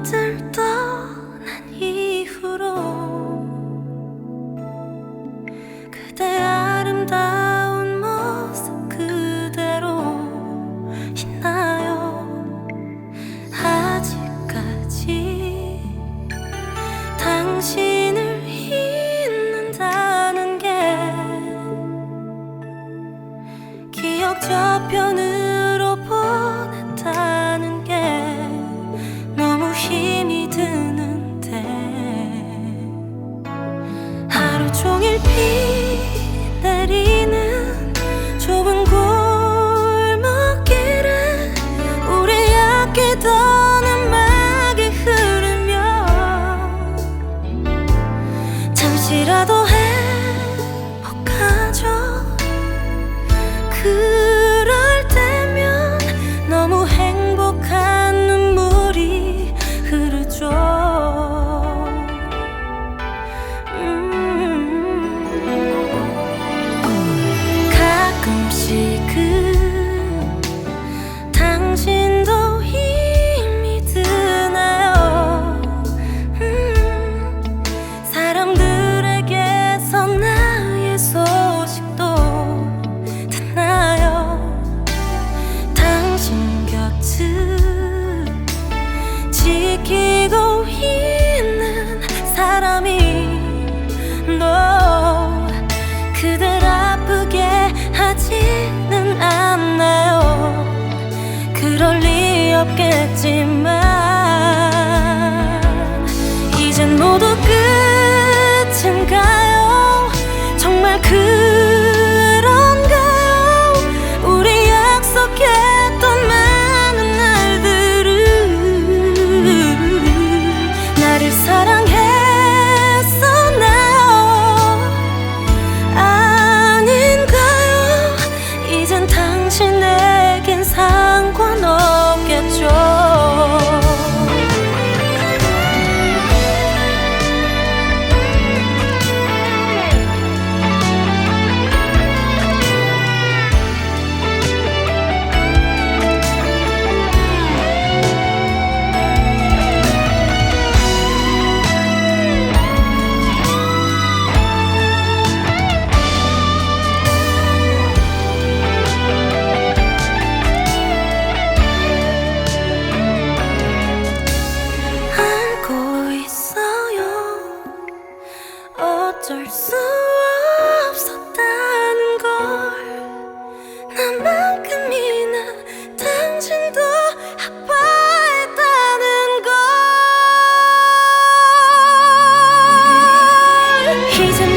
곁을 떠난 이후로 그대 아름다운 모습 그대로 이날 그럴 리 없겠지만 이젠 모두 어쩔 수 없었다는 걸. 나만큼이나 당신도 아파했다는 걸. 이제